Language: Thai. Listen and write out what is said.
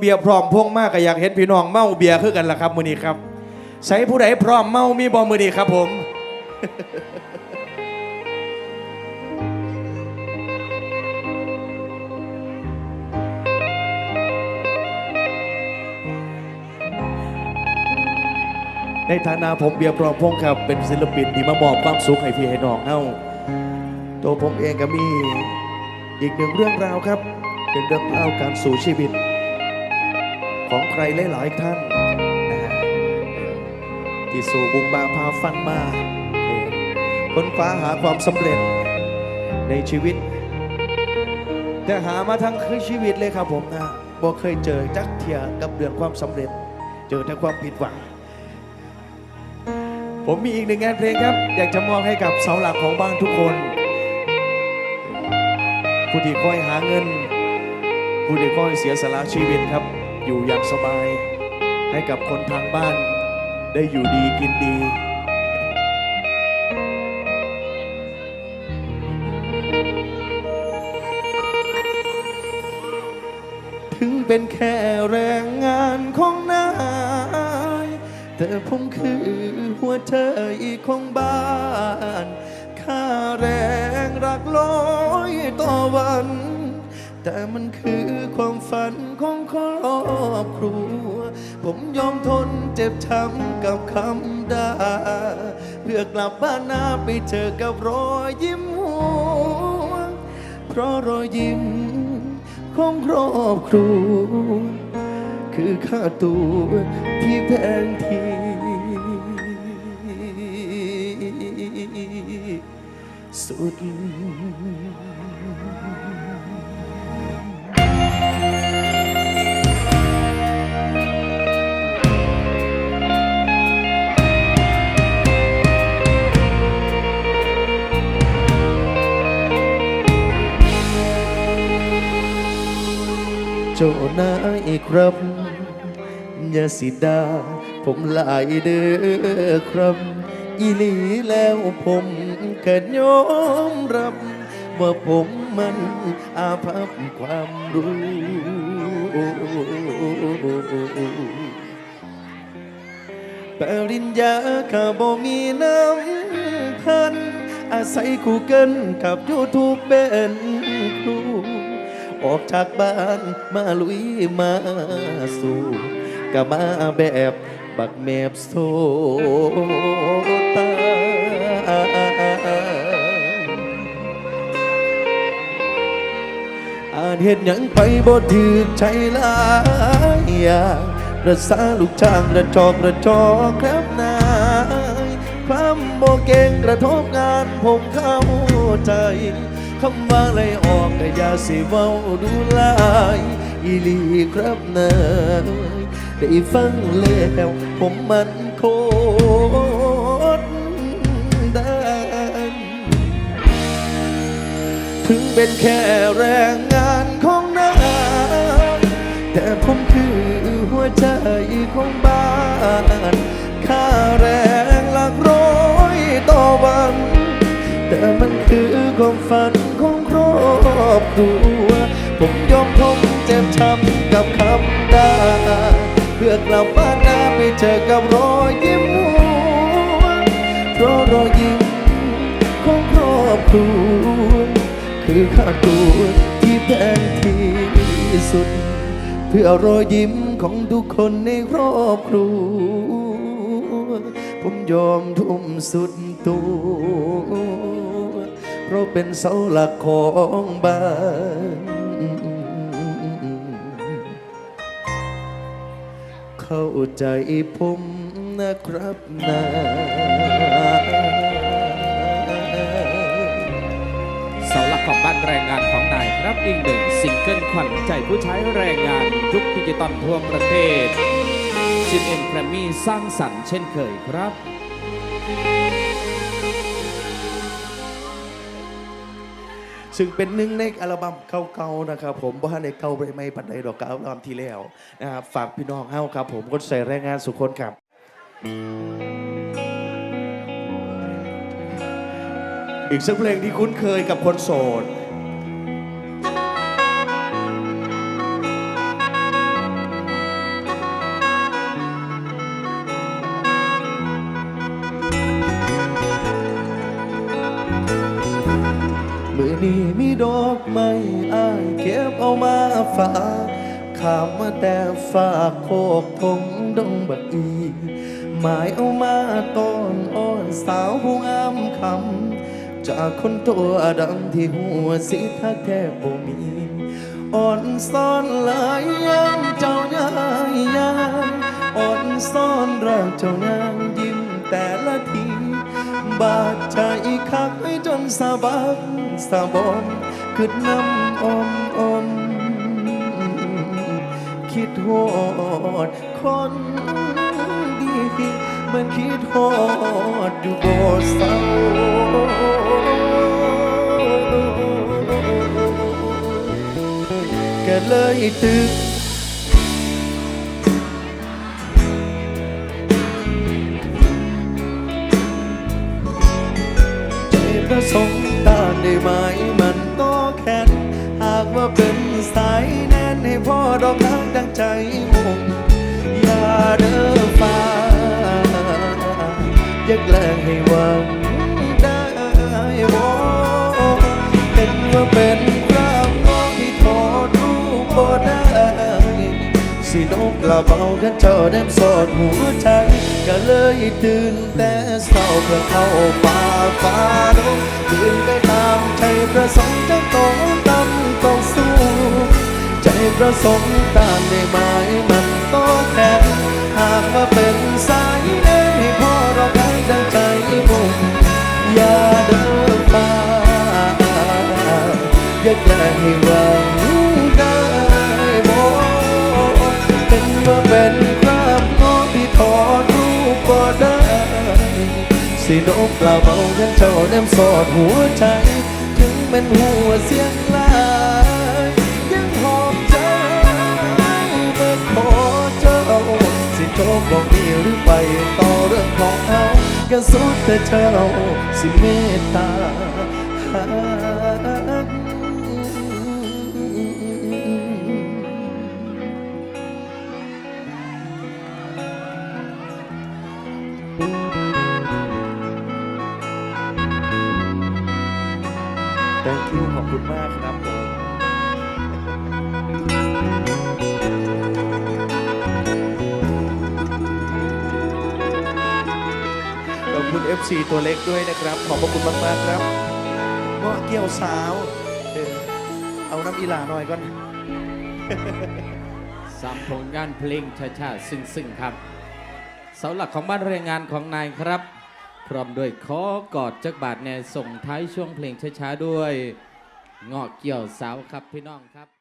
เบียร์พร้อมพงมากก็อยากเห็นพี่น้องเมาเบียร์คือกันล่ะครับมือนี้ครับใส่ผู้ใดพร้อมเมามีบอมือนี้ครับผมในฐานะผมเบียร์พร้อมพงครับเป็นศิลปินที่มามอบความสุขให้พี่ให้น้องเฮาตัวผมเองก็มีอีกหนึ่งเรื่องราวครับเป็นเรื่องราวการสู่ชีวิต ใครหลายๆท่านนะฮะที่สู่บุงบาพาฟันมาค้นคว้าหาความสำเร็จในชีวิต แต่หามาทั้งคือชีวิตเลยครับผมนะบ่เคยเจอจักเทียกับเรื่องความสำเร็จ เจอแต่ความผิดหวัง ผมมีอีกหนึ่งงานเพลงครับ อยากจะมอบให้กับเสาหลักของบ้านทุกคน ผู้ที่คอยหาเงิน ผู้ที่คอยเสียสละชีวิตครับ อยู่อย่างสบาย ให้กับคนทางบ้านได้อยู่ดีกินดีถึงเป็นแค่แรงงานของนาย แต่ผมคือหัวใจของบ้าน ค่าแรงหลักร้อยต่อวัน แต่มันคือความฝันของครอบครัว ผมยอมทนเจ็บช้ำกับคำด่า เพื่อกลับบ้านนาไปเจอกับรอยยิ้มหัว เพราะรอยยิ้มของครอบครัว คือค่าตัวที่แพงที่สุด จ้านายครับ อย่าสิดา ผมหลายเด้อครับ อีหลีแล้วผมก็ยอมรับ ว่าผมมันอาภัพความรู้ ปริญญาข้าบ่มีน้ำพัน อาศัยคู่กันกับยูทูบเป็นครู ออกจากบ้านมาลุยมาสู่ก็มาแบบบักแมบโซตาอาจเห็นยังไปบ่ถือใจลายอยางรักษาลูกจ้างกระจอกกระจอกครับนายความโบเก่งกระทบงานผมเข้าใจ คำว่าเลยออกก็อย่าสิเว้าดูลายอีหลีครับนายได้ฟังแล้วผมมันโคตรได้ถึงเป็นแค่แรงงานของนายแต่ผมคือหัวใจของบ้านค่าแรง ฝันของครอบครัว ผมยอมทนเจ็บช้ำกับคำด่าเพื่อกลับบ้านนาไปเจอกับรอยยิ้มหัวเพราะรอยยิ้มของครอบครัว คือค่าตัวที่แพงที่สุด เพื่อรอยยิ้มของทุกคนในครอบครัวผมยอมทุ่มสุดตัว เพราะเป็นเสาหลักของบ้าน เข้าใจผมนะครับนาเสาหลักของบ้านแรงงานของนายครับอีกหนึ่งซิงเกิลขวัญใจผู้ใช้แรงงานยุคดิจิตอลทั่วประเทศชินเอ็มแกรมมี่สร้างสรรค์เช่นเคยครับ ซึ่งเป็นหนึ่งในอัลบั้มเก่าๆนะครับผมบ่ทันในเก่าไปไม่ปันใดดอกกับอัลบั้มที่แล้วนะครับฝากพี่น้องเฮาครับ ผมคนใส่แรงงานสุขคนครับอีกสักเพลงที่คุ้นเคยกับคนโสด นี้มีดอกไม้อายเก็บเอามาฝากข้ามมาแต่ฝากโคกทงดงบักอีหมายเอามาต้อนอ้อนสาวผู้งามคำจากคนตัวดำที่หัวสีทักแทบบ่มีอ่อนซ่อนหลายยามเจ้ายายยามอ่อนซ่อนรักเจ้านางยิ้มแต่ละที บาดใจคักให้จนสะบักสะบอมคิดน้ำอมอมคิดโหดคนดีมันคิดโหดอยู่บ่เศร้าก็เลยตึก สินกละเบากันเจ้าแนมสอดหัวใจก็เลยตื่นแต่เศร้าเพื่อเข้าป่าฟ้าดงตื่นไปตามใจประสงค์จะต้องตำต้องสู้ ใจประสงค์ตามได้ไหมมันต้องแค่หากว่าเป็นสายเดินให้พ่อเราได้ดังใจมุ่งอย่าเดินมาอย่าแกล้งให้วัง สินกกล่าวเบากันเจ้าแนมสอดหัวใจ ถึงเป็นหัวเสียงลายยังหอมใจเมื่อขอเจ้าสิโดมบอกมีหรือไปต่อเรื่องของเขาก็สุดแต่เจ้าสิเมตตา FC ตัวเล็กด้วยนะครับ ขอบพระคุณมากๆครับเงาะเกี่ยวสาวเออเอาน้ำอีหลาหน่อยก่อนสามผลงานเพลงช้าๆซึ้งๆครับเสาหลักของบ้านแรงงานของนายครับ พร้อมด้วยขอกอดจักบาทแนส่งท้ายช่วงเพลงช้าๆด้วยเงาะเกี่ยวสาวครับพี่น้องครับ